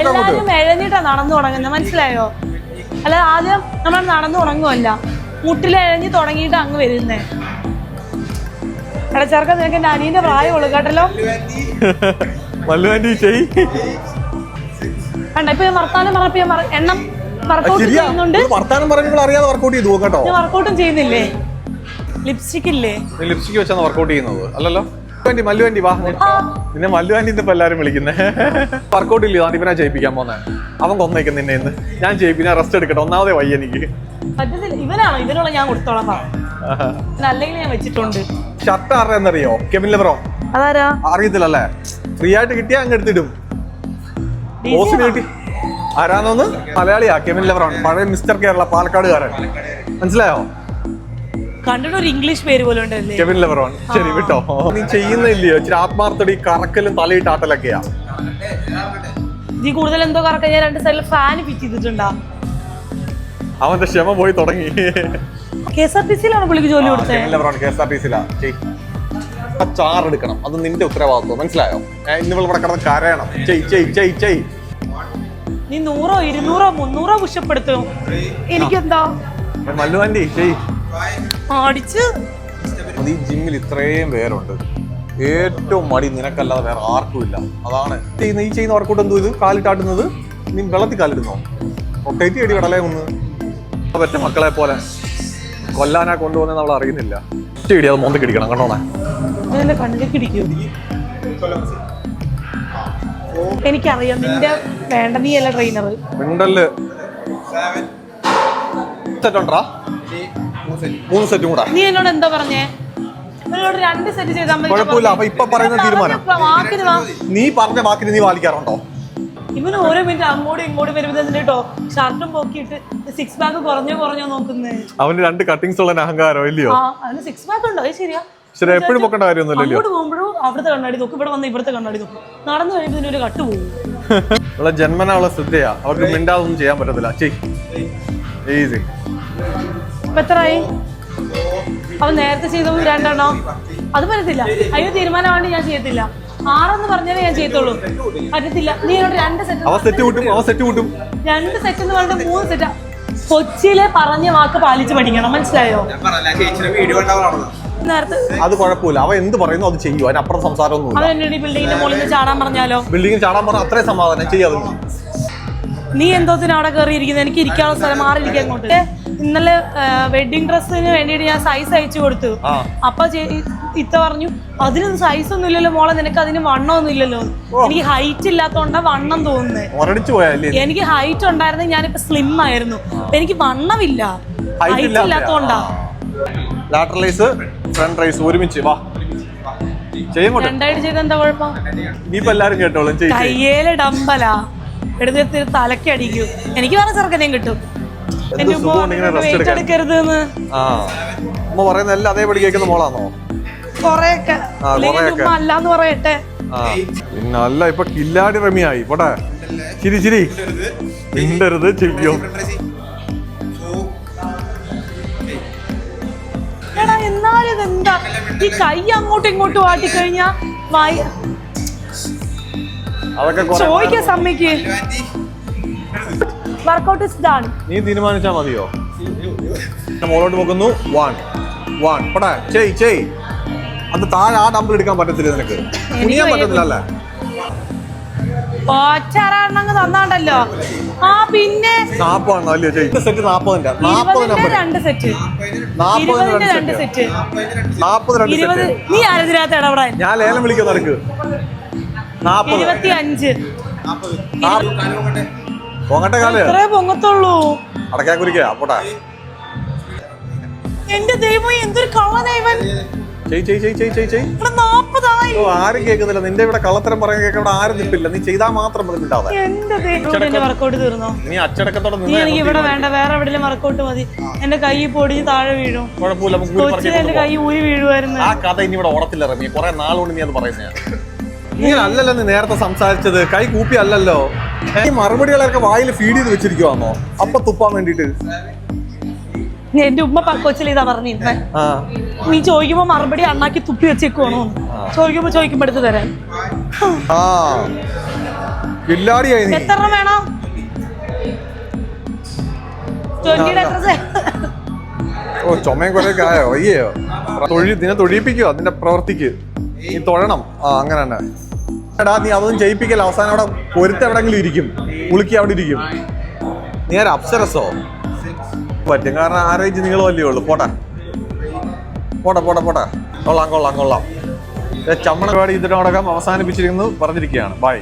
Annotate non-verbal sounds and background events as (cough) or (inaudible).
എല്ലാരും എഴഞ്ഞിട്ടാ നടന്നു തുടങ്ങുന്നത് മനസ്സിലായോ? അല്ല ആദ്യം നമ്മൾ നടന്നു തുടങ്ങുമല്ല മുട്ടിൽ എഴഞ്ഞു തുടങ്ങിയിട്ട് അങ്ങ് വരുന്നേ. എടാ നിനക്ക് എന്റെ അനിയന്റെ പ്രായമുള്ളൂ കേട്ടല്ലോ? കണ്ട ഇപ്പൊ ഞാൻ വർത്താനം പറഞ്ഞപ്പോ ഞാൻ എണ്ണം വർക്കൗട്ട് ചെയ്യുന്നുണ്ട്. വർത്താനം പറയുമ്പോൾ അറിയാതെ വർക്കൗട്ട് ചെയ്തു കേട്ടോ. ഞാൻ വർക്കൗട്ടും ചെയ്യുന്നില്ലേ? ലിപ്സ്റ്റിക് ഇല്ലേ? ലിപ്സ്റ്റിക് വെച്ചാണ് വർക്കൗട്ട് ചെയ്യുന്നത്? അല്ലല്ലോ. മല്ലുവാന്റി മല്ലുവണ്ടി വാ. നിന്നെ മല്ലുവണ്ടി മല്ലുവാന്റി ഇന്നിപ്പോ എല്ലാരും വിളിക്കുന്നേ. വർക്കൗട്ട് ഇല്ലയോ അത് ഞാൻ ചെയ്യിപ്പിക്കാൻ പോന്നെ. അവൻ കൊന്നേക്കും നിന്നെ ഇന്ന്. ഞാൻ ചെയ്യിപ്പിക്കാൻ റെസ്റ്റ് എടുക്കട്ടെ. ഒന്നാമതേ വയ്യ എനിക്ക്. ഇവനാണോ? ഇവനുള്ള ഞാൻ കൊടുത്തോളാം അല്ലെങ്കിൽ ഞാൻ വെച്ചിട്ടുണ്ട്. ഷർട്ട് ആരുടെ എന്നറിയോ? കെവിൻ ലെവറോ അതാരാ? അറിയത്തില്ലല്ലേ? ഫ്രീ ആയിട്ട് കിട്ടിയാ അങ്ങ് എടുത്തിടും. കിട്ടി ആരാന്നൊന്ന്? മലയാളിയാ കെമിൻ ലെവറോൺ പഴയ മിസ്റ്റർ കേരള പാലക്കാട് കാരൻ മനസ്സിലായോ? കണ്ടിട്ട് ഒരു ഇംഗ്ലീഷ് പേര് പോലെ ഉണ്ടല്ലേ? Kevin Leveron. ശരി വിട്ടോ. നീ ചെയ്യുന്നില്ലയോ? ഇച്ചിരി ആത്മാർത്ഥടി കറക്കലും തലയിട്ട് ആട്ടലൊക്കെയാ നീ കൂടുതൽ എന്തോ കറക്ക ഞാൻ രണ്ട് സൈഡിൽ ഫാൻ ഫിറ്റ് ചെയ്തിട്ടുണ്ടാ? അവന്റെ ക്ഷമ പോയി തുടങ്ങി. കെ എസ് ആർ ടി സിയിലാണ് പുള്ളിക്ക് ജോലി കൊടുത്തത്? Kevin Leveron K S R T സിയിലാ. ചെയ് ചാറെടുക്കണം. അത് നിന്റെ ഉത്തരവാദിത്വം. മനസ്സിലായോ? ഇന്നിവിടെ ഇന്ന് ഇവിടെ കിടന്ന് കരയണം. ചെയ് ചെയ് ചെയ് ചെയ് നീ നൂറോ ഇരുന്നൂറോ മുന്നൂറോ പുഷപ്പെടുത്തും എനിക്കെന്താ? മല്ലുവാന്റെ ചെയ് അടിച്ച് ഈ ജിമ്മിൽ ഇത്രയും പേരുണ്ട്. ഏറ്റവും മടി നിനക്കല്ലാതെ വേറെ ആർക്കും ഇല്ല. അതാണ് ഈ നീ ചെയ്യുന്ന വർക്കൗട്ട് എന്തോ ഇത്? കാലിട്ടാട്ടുന്നത് നീ വെള്ളത്തിൽ കാലിടുന്നോ? ഒട്ടേറ്റി അടി കടലേ ഒന്ന് പറ്റ മക്കളെ പോലെ. കൊല്ലാനാ കൊണ്ടുപോകുന്നത് നമ്മൾ അറിയുന്നില്ല. ഒറ്റയടി അത് മൊന്തക്ക് ഇടിക്കണം കണ്ടോണേ എനിക്കറിയാം നിന്റെ വേണ്ട നീ അല്ല ട്രെയിനർ മിണ്ടൽ. സെറ്റ് ഉണ്ടാ മൂന്ന് സെറ്റും. കൂടാ. നീ എന്നോട് എന്താ പറഞ്ഞേ? രണ്ട് സെറ്റ് ചെയ്താൽ മതി കുഴപ്പമില്ല. അപ്പൊ ഇപ്പൊ പറയുന്ന തീരുമാനം. വാക്കിന് വാ. നീ പറഞ്ഞ വാക്കിന് നീ പാലിക്കാറുണ്ടോ? ഇവന് ഓരോ മിനിറ്റ് അങ്ങോട്ടും ഇങ്ങോട്ടും വരുമ്പോൾ കേട്ടോ ഷർട്ടും പൊക്കിയിട്ട് സിക്സ് പാക്ക് കുറഞ്ഞോ കുറഞ്ഞോ നോക്കുന്നേ. അവന് രണ്ട് കട്ടിങ്സ് ഉള്ള അഹങ്കാരം ഇല്ലയോ? ആ അതിന് സിക്സ് പാക്ക് ഉണ്ടോ? ശരിയാ. ശരി എപ്പോഴും പൊക്കേണ്ട കാര്യമൊന്നുമില്ലല്ലോ. അങ്ങോട്ട് പോകുമ്പോഴും അവിടുത്തെ കണ്ണാടി നോക്കും ഇവിടെ വന്ന് ഇവിടുത്തെ കണ്ണാടി നോക്കും. നടന്നു കഴിയുമ്പോൾ ഇതിനൊരു കട്ട് പോകും (laughs) ഉള്ള ജന്മനുള്ള ശ്രദ്ധയാ. അവർക്ക് മിണ്ടാതൊന്നും ചെയ്യാൻ പറ്റത്തില്ല. ചെയ് ഈസി ഇപ്പൊ എത്രയായി? അവൻ നേരത്തെ ചെയ്തത് രണ്ടെണ്ണോ? അത് പറ്റത്തില്ല. അയ്യോ തീരുമാനമാണ് ഞാൻ ചെയ്യത്തില്ല. ആറെന്ന് പറഞ്ഞാലേ ഞാൻ ചെയ്യത്തുള്ളൂ. പറ്റത്തില്ല. നീ എന്നോട് രണ്ട് സെറ്റ് അവ സെറ്റ് കൂട്ടും അവ സെറ്റ് കൂട്ടും. രണ്ട് സെറ്റ് എന്ന് പറഞ്ഞിട്ട് മൂന്ന് സെറ്റാ കൊച്ചിയിലെ പറഞ്ഞ വാക്ക് പാലിച്ച് പഠിക്കണം. മനസ്സിലായോ? നേരത്തെ അത് കുഴപ്പമില്ല. അവ എന്ത് പറയുന്നു അത് ചെയ്യും. അതിനപ്പുറം സംസാരമൊന്നും ബിൽഡിങ്ങിന്റെ മുകളിൽ ചാടാൻ പറഞ്ഞാലോ? ബിൽഡിംഗിൽ ചാടാൻ പറഞ്ഞാൽ അത്രയും സമാധാനം ചെയ്യാതെ നീ എന്തോത്തിന് അവിടെ കയറിയിരിക്കുന്നത് എനിക്ക് ഇരിക്കാനുള്ള സ്ഥലം മാറിയിരിക്കാൻ അങ്ങോട്ട്. ഇന്നലെ വെഡിങ് ഡ്രസ്സിന് വേണ്ടിയിട്ട് ഞാൻ സൈസ് അയച്ചു കൊടുത്തു. അപ്പൊ ഇത്ത പറഞ്ഞു അതിനൊന്നും സൈസ് ഒന്നും ഇല്ലല്ലോ മോളെ നിനക്ക് അതിന് വണ്ണമൊന്നും ഇല്ലല്ലോ. എനിക്ക് ഹൈറ്റ് ഇല്ലാത്തോണ്ടാ വണ്ണം തോന്നുന്നത് എനിക്ക് ഹൈറ്റ് ഉണ്ടായിരുന്നെങ്കിൽ ഞാനിപ്പോ സ്ലിം ആയിരുന്നു. എനിക്ക് വണ്ണമില്ല. ഹൈറ്റ് ഇല്ലാത്തോണ്ടാ. ലാറ്റർ റൈസ് ഫ്രണ്ട് റൈസ് ഒരുമിച്ച് വാ. രണ്ടായിട്ട് ചെയ്ത് എന്താ കുഴപ്പം? നീ എല്ലാരും കേട്ടോളും. കയ്യേൽ ഡമ്പലാ. എടുത്ത് തലക്കടിക്കൂ എനിക്ക് വേറെ ചെറുക്കനെയും കിട്ടും. എന്റെ ഉമ്മ ഇങ്ങനെ വെയിറ്റ് എടുക്കരുത് എന്ന് അമ്മ പറയുന്ന എല്ലാം അതേപടി കേൾക്കുന്ന മോളാണോ കൊറേയൊക്കെ. ഉമ്മ അല്ലാന്ന് പറയട്ടെ. അല്ല ഇപ്പൊ കില്ലാടി റമിയായി. പോട്ടെ. ചിരി ചിരി. മിണ്ടരുത് ചെയ്യോ എടാ എന്നാലും എന്താ ഈ കൈ അങ്ങോട്ടും ഇങ്ങോട്ടും ആട്ടിക്കഴിഞ്ഞാ വായ അതൊക്കെ കുറെ ചോദിക്കാൻ സമ്മയ്ക്ക് വർക്കൗട്ട് ഇസ് ഡൺ നീ തീരുമാനിച്ചാ മതിയോ? മോളോട്ട് നോക്കുന്നു. വൺ വൺ പടാ ചെയ് ചെയ്. അത് താഴെ ആ ഡമ്പിൾ എടുക്കാൻ പറ്റത്തില്ല നിനക്ക്. കുനിയാൻ. പറ്റത്തില്ല അല്ലേ ഒറ്ററങ്ങ് തന്നാണ്ടല്ലോ. ആ പിന്നെ സെറ്റ് രണ്ട് സെറ്റ് ഇരുപതിന്റെ രണ്ട് സെറ്റ് ഇരുപത് നീ ആരതിനകത്ത് ഇടപെടാൻ ഞാൻ ലേലം വിളിക്കാൻ നടക്ക് ഇരുപത്തി അഞ്ച് പൊങ്ങട്ടെ കാൽ. ഇത്രേ പൊങ്ങത്തുള്ളൂ. അടക്കാൻ കുരിക്കാ പോട്ടെ. എന്റെ ദൈവം എന്തൊരു കള്ളനാ ഇവൻ. ചെയ് ചെയ് ചെയ് ചെയ് ചെയ്. ചെയ് ഓ ആരും കേൾക്കുന്നില്ല. നിന്റെ ഇവിടെ കള്ളത്തരം പറയാൻ കേൾക്കാൻ ആരും നിൽപ്പില്ല. നീ ചെയ്താൽ മാത്രം മതി തീർന്നോ? നീ അച്ചടക്കത്തോടെ നിന്നേ എനിക്ക് ഇവിടെ വേണ്ട. വേറെ എവിടെയും വർക്കൗട്ട് മതി. എന്റെ കൈ പൊടിഞ്ഞ് താഴെ വീഴും. കുഴപ്പമില്ല. കൈ ഊരി വീഴുമായിരുന്നു ആ കഥ ഇനി ഇവിടെ ഓടത്തില്ല റമി. കുറെ നാളുകൊണ്ട് നീ അത് പറയുന്നതാണ് ഇങ്ങനെ അല്ലല്ലോ നീ നേരത്തെ സംസാരിച്ചത്. കൈ കൂപ്പി അല്ലല്ലോ ഈ മറുപടികളൊക്കെ വായിൽ ഫീഡ് ചെയ്ത് വെച്ചിരിക്കുവാണോ അപ്പൊ തുപ്പാൻ വേണ്ടിട്ട് എന്റെ ഉമ്മ പക്കോച്ചിൽ ഇതാ പറഞ്ഞിരുന്നേ. നീ ചോദിക്കുമ്പോ മറുപടി അണ്ണാക്കി തുപ്പി വെച്ചേക്കുവാണോ ചോദിക്കുമ്പോ ചോദിക്കുമ്പോ എടുത്ത് തരാൻ. എത്ര വേണോ? ഓ ചുമയും കുറെ കായോ അയ്യോ. തൊഴി നിന്നെ തൊഴിയിപ്പിക്കുക നിന്റെ പ്രവർത്തിക്ക്. നീ തൊഴണം. ആ അങ്ങനെ തന്നെ. എടാ നീ അതൊന്നും ചെയ്യിപ്പിക്കല്ല. അവസാനം അവിടെ പൊരുത്ത് എവിടെങ്കിലും ഇരിക്കും. ഉളുക്കി അവിടെ ഇരിക്കും. നീ ആരാ അപ്സരസോ? പറ്റും. കാരണം ആരോഗ്യം നിങ്ങൾ വലിയ ഉള്ളു. പോട്ടെ പോട്ടെ പോട്ടെ പോട്ടെ കൊള്ളാം കൊള്ളാം കൊള്ളാം. ചമ്മണ പരിപാടി ഇതിനോടകം അവസാനിപ്പിച്ചിരിക്കുന്നു. പറഞ്ഞിരിക്കുകയാണ്. ബൈ